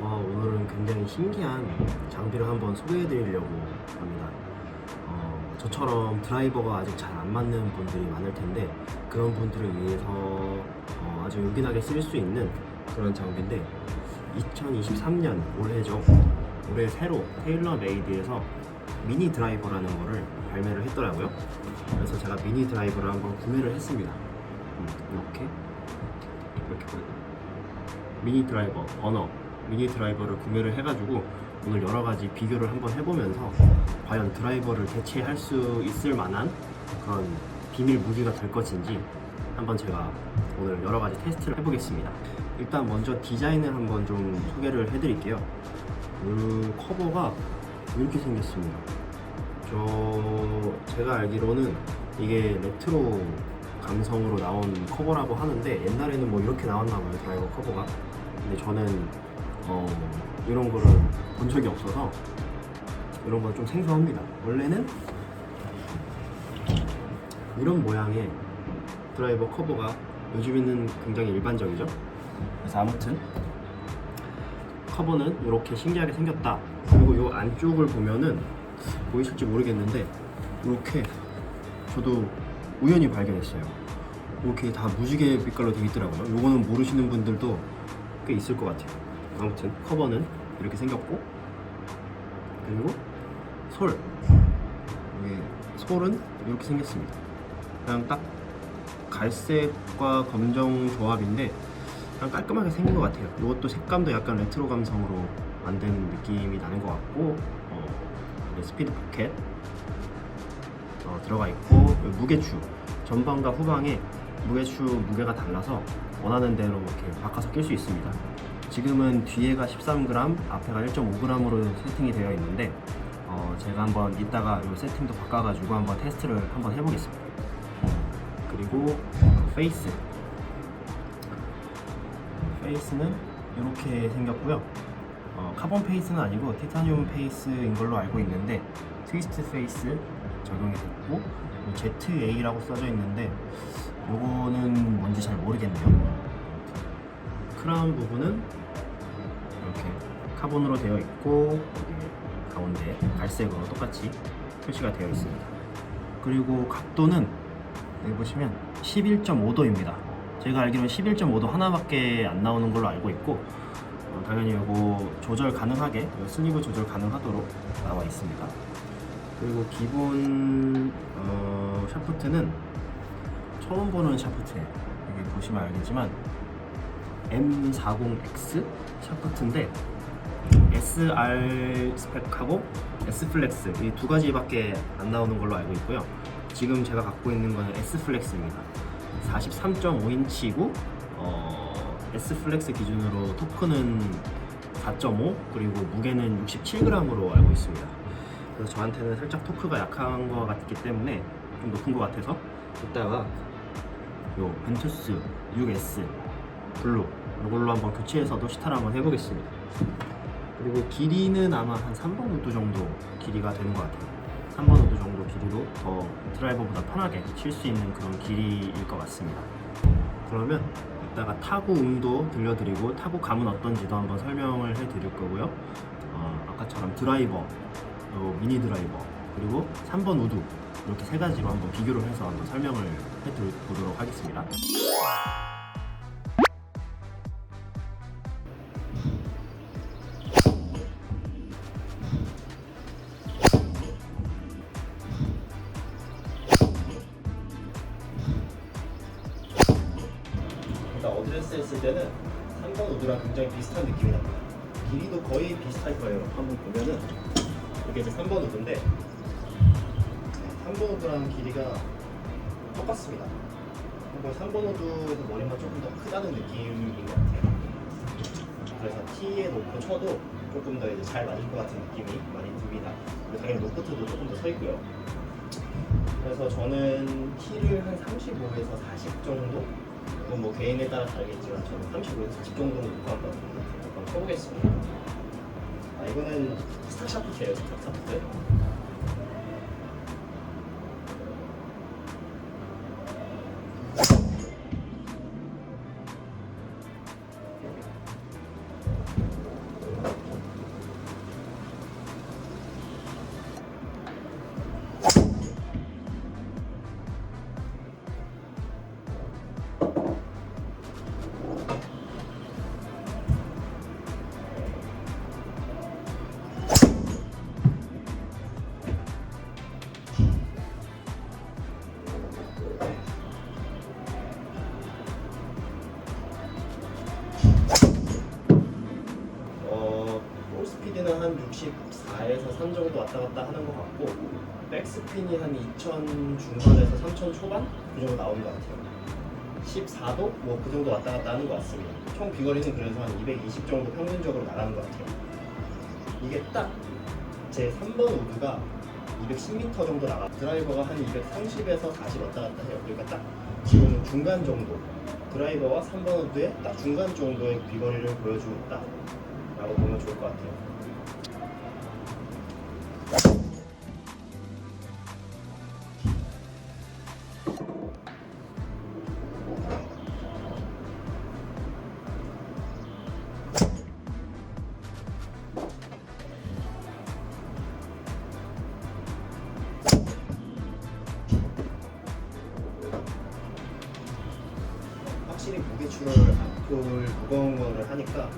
어, 오늘은 굉장히 신기한 장비를 한번 소개해 드리려고 합니다. 어, 저처럼 드라이버가 아직 잘 안 맞는 분들이 많을 텐데 그런 분들을 위해서 어, 아주 요긴하게 쓸 수 있는 그런 장비인데 2023년 올해죠. 올해 새로 테일러 메이드에서 미니 드라이버라는 거를 발매를 했더라고요. 그래서 제가 미니 드라이버를 한번 구매를 했습니다. 음, 이렇게 이렇게 보여요. 미니 드라이버 버너 미니 드라이버를 구매를 해가지고 오늘 여러 가지 비교를 한번 해보면서 과연 드라이버를 대체할 수 있을 만한 그런 비밀 무기가 될 것인지 한번 제가 오늘 여러 가지 테스트를 해보겠습니다. 일단 먼저 디자인을 한번 좀 소개를 해드릴게요. 이 커버가 이렇게 생겼습니다. 저 제가 알기로는 이게 레트로 감성으로 나온 커버라고 하는데 옛날에는 뭐 이렇게 나왔나 봐요 드라이버 커버가 근데 저는 어, 이런 거를 본 적이 없어서 이런 건 좀 생소합니다 원래는 이런 모양의 드라이버 커버가 요즘에는 굉장히 일반적이죠 그래서 아무튼 커버는 이렇게 신기하게 생겼다 그리고 이 안쪽을 보면은 보이실지 모르겠는데 이렇게 저도 우연히 발견했어요. 이렇게 다 무지개 빛깔로 되어 있더라고요. 요거는 모르시는 분들도 꽤 있을 것 같아요. 아무튼 커버는 이렇게 생겼고 그리고 솔 이게 솔은 이렇게 생겼습니다. 그냥 딱 갈색과 검정 조합인데 그냥 깔끔하게 생긴 것 같아요. 이것도 색감도 약간 레트로 감성으로 만든 느낌이 나는 것 같고 어, 스피드 포켓 어, 들어가 있고 무게추 전방과 후방에 무게추 무게가 달라서 원하는 대로 이렇게 바꿔서 낄 수 있습니다. 지금은 뒤에가 13g, 앞에가 1.5g으로 세팅이 되어 있는데 어, 제가 한번 이따가 이 세팅도 바꿔가지고 한번 테스트를 한번 해보겠습니다. 그리고 페이스 페이스는 이렇게 생겼고요. 어, 카본 페이스는 아니고 티타늄 페이스인 걸로 알고 있는데 트위스트 페이스 적용이 됐고 ZA라고 써져 있는데 요거는 뭔지 잘 모르겠네요. 크라운 부분은 이렇게 카본으로 되어 있고 가운데 갈색으로 똑같이 표시가 되어 있습니다. 그리고 각도는 여기 보시면 11.5도입니다. 제가 알기로는 11.5도 하나밖에 안 나오는 걸로 알고 있고 어, 당연히 이거 조절 가능하게 요 슬리브 조절 가능하도록 나와 있습니다. 그리고 기본 어, 샤프트는 처음 보는 샤프트예요. 여기 보시면 알겠지만 M40X 샤프트인데 SR 스펙하고 S 플렉스 이 두 가지밖에 안 나오는 걸로 알고 있고요. 지금 제가 갖고 있는 거는 S 플렉스입니다. 43.5인치고 어, S 플렉스 기준으로 토크는 4.5 그리고 무게는 67g으로 알고 있습니다. 그래서 저한테는 살짝 토크가 약한 것 같기 때문에 좀 높은 것 같아서 이따가 요 벤투스 6S 블루 이걸로 한번 교체해서도 시타를 한번 해보겠습니다. 그리고 길이는 아마 한 3번 우드 정도 길이가 되는 것 같아요. 3번 우드 정도 길이로 더 드라이버보다 편하게 칠 수 있는 그런 길이일 것 같습니다. 그러면 이따가 타구 음도 들려드리고 타구 감은 어떤지도 한번 설명을 해드릴 거고요. 어, 아까처럼 드라이버, 요 미니 드라이버, 그리고 3번 우드 이렇게 세 가지로 한번 비교를 해서 한번 설명을 해드리도록 하겠습니다. 일단 어드레스 했을 때는 3번 우드랑 굉장히 비슷한 느낌이 납니다. 길이도 거의 비슷할 거예요. 한번 보면은 이게 이제 3번 우드인데 3번 우드랑 길이가 똑같습니다. 그러니까 3번 우드에서 머리만 조금 더 크다는 느낌인 것 같아요. 그래서 T에 놓고 쳐도 조금 더 이제 잘 맞을 것 같은 느낌이 많이 듭니다. 당연히 노프트도 조금 더 서 있고요. 그래서 저는 키를 한 35에서 40 정도? 이건 뭐 개인에 따라 다르겠지만 저는 35에서 40 정도는 놓고 한번 쳐보겠습니다. 아 이거는 스탁 샤프트예요, 스탁 샤프트. 스피드는 한 64에서 3 정도 왔다 갔다 하는 것 같고 백스핀이 한 2000 중반에서 3000 초반 그 정도 나오는 것 같아요. 14도 뭐 그 정도 왔다 갔다 하는 것 같습니다. 총 비거리는 그래서 한 220 정도 평균적으로 나가는 것 같아요. 이게 딱 제 3번 우드가 210m 정도 나가 드라이버가 한 230에서 40 왔다 갔다 해요. 그러니까 딱 지금 중간 정도 드라이버와 3번 우드의 딱 중간 정도의 비거리를 보여주고 있다 라고 보면 좋을 것 같아요. 확실히 무게추를 앞돌 무거운 거를 하니까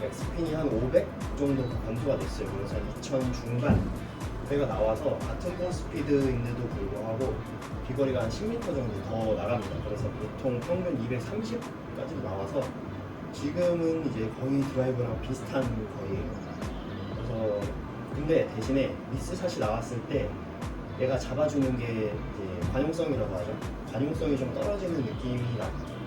백스핀이 한 500 정도 감소가 됐어요. 그래서 한 2000 중반 배가 나와서 같은 볼 스피드인데도 불구하고 비거리가 한 10m 정도 더 나갑니다. 그래서 보통 평균 230까지도 나와서 지금은 이제 거의 드라이버랑 비슷한 거리예요. 그래서 근데 대신에 미스샷이 나왔을 때 얘가 잡아주는 게 이제 관용성이라고 하죠. 관용성이 좀 떨어지는 느낌이 납니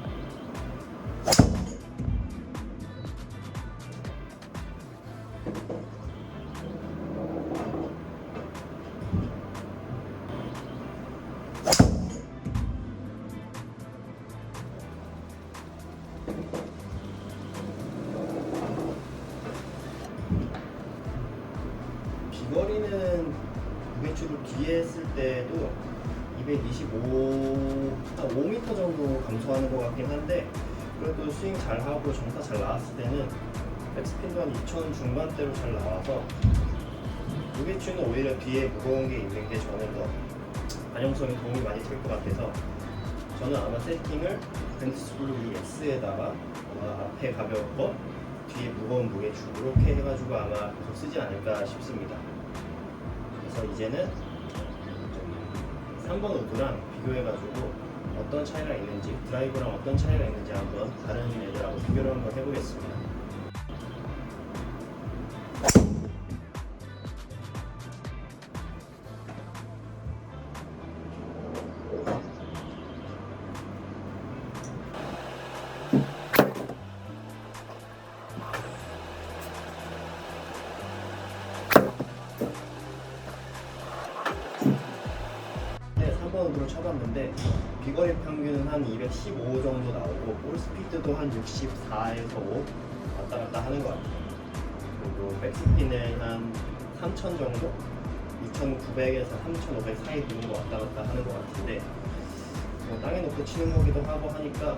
비거리는 무게추를 뒤에 했을 때도 225, 한 5m 정도 감소하는 것 같긴 한데 그래도 스윙 잘 하고 정타 잘 나왔을 때는 백스핀도 한2000 중반대로 잘 나와서 무게추는 오히려 뒤에 무거운 게 있는 게 저는 더 반영성에 도움이 많이 될 것 같아서 저는 아마 세팅을 벤츠블루 아마 앞에 가볍고 뒤에 무거운 무게추 이렇게 해가지고 아마 계속 쓰지 않을까 싶습니다. 그래서 이제는 좀 3번 우드랑 비교해가지고 어떤 차이가 있는지 드라이브랑 어떤 차이가 있는지 한번 다른 애들하고 비교를 한번 해보겠습니다. 네, 3번 우드로 쳐봤는데 비거리 평균은 한 215 정도 나오고 볼 스피드도 한 64에서 5 왔다 갔다 하는 것 같아요. 그리고 백스핀은 한 3000 정도? 2900에서 3500 사이 두는 거 왔다 갔다 하는 것 같은데 뭐 땅에 놓고 치는 거기도 하고 하니까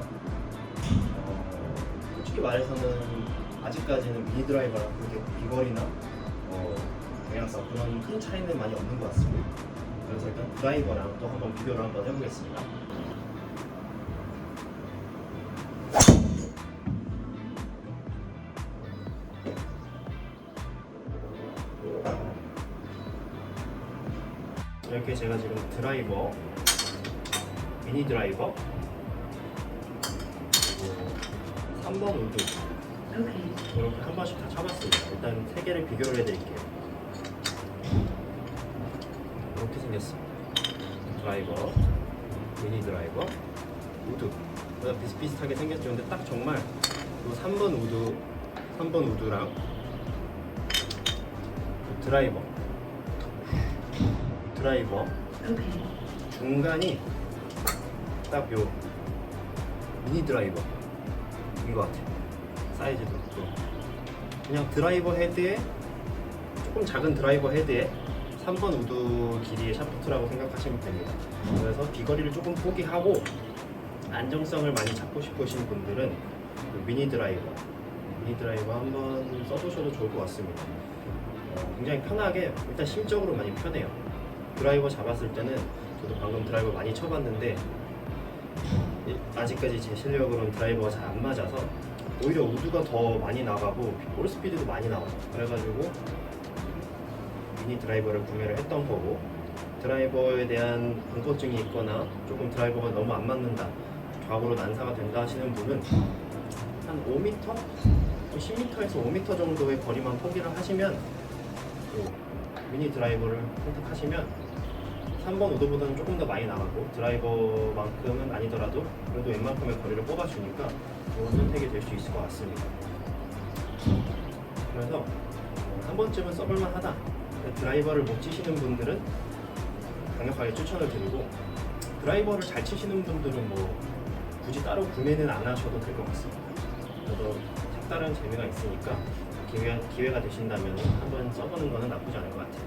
어, 솔직히 말해서는 아직까지는 미니 드라이버랑 그렇게 비거리나 어, 방향성 그런 큰 차이는 많이 없는 것 같습니다. 그래서 일단 드라이버랑 또 한번 비교를 한번 해보겠습니다. 이렇게 제가 지금 드라이버, 미니 드라이버, 그리고 3번 우드 이렇게 한 번씩 다 쳐봤습니다. 일단 세 개를 비교를 해드릴게요. 이렇게 생겼습니다. 드라이버, 미니 드라이버, 우드. 다 비슷비슷하게 생겼죠. 근데 딱 정말 이 3번 우드, 3번 우드랑 그 드라이버, 드라이버 중간이 딱 요 미니 드라이버 인것 같아요. 사이즈도 그렇고 그냥 드라이버 헤드에 조금 작은 드라이버 헤드에 3번 우드 길이의 샤프트라고 생각하시면 됩니다. 그래서 비거리를 조금 포기하고 안정성을 많이 찾고 싶으신 분들은 그 미니 드라이버, 미니 드라이버 한번 써보셔도 좋을 것 같습니다. 어, 굉장히 편하게 일단 심적으로 많이 편해요. 드라이버 잡았을 때는 저도 방금 드라이버 많이 쳐봤는데 이- 아직까지 제 실력으로는 드라이버가 잘 안 맞아서 오히려 우드가 더 많이 나가고 볼 스피드도 많이 나와요. 그래가지고 미니 드라이버를 구매를 했던 거고 드라이버에 대한 공포증이 있거나 조금 드라이버가 너무 안 맞는다 좌우로 난사가 된다 하시는 분은 한 5m, 10m에서 5m 정도의 거리만 포기를 하시면 요 미니 드라이버를 선택하시면 3번 우드보다는 조금 더 많이 나가고 드라이버만큼은 아니더라도 그래도 웬만큼의 거리를 뽑아주니까 좋은 선택이 될 수 있을 것 같습니다. 그래서 어, 한 번쯤은 써볼만 하다. 드라이버를 못 치시는 분들은 강력하게 추천을 드리고 드라이버를 잘 치시는 분들은 뭐 굳이 따로 구매는 안 하셔도 될 것 같습니다. 그래도 색다른 재미가 있으니까 기회, 기회가 되신다면 한번 써보는 거는 나쁘지 않을 것 같아요.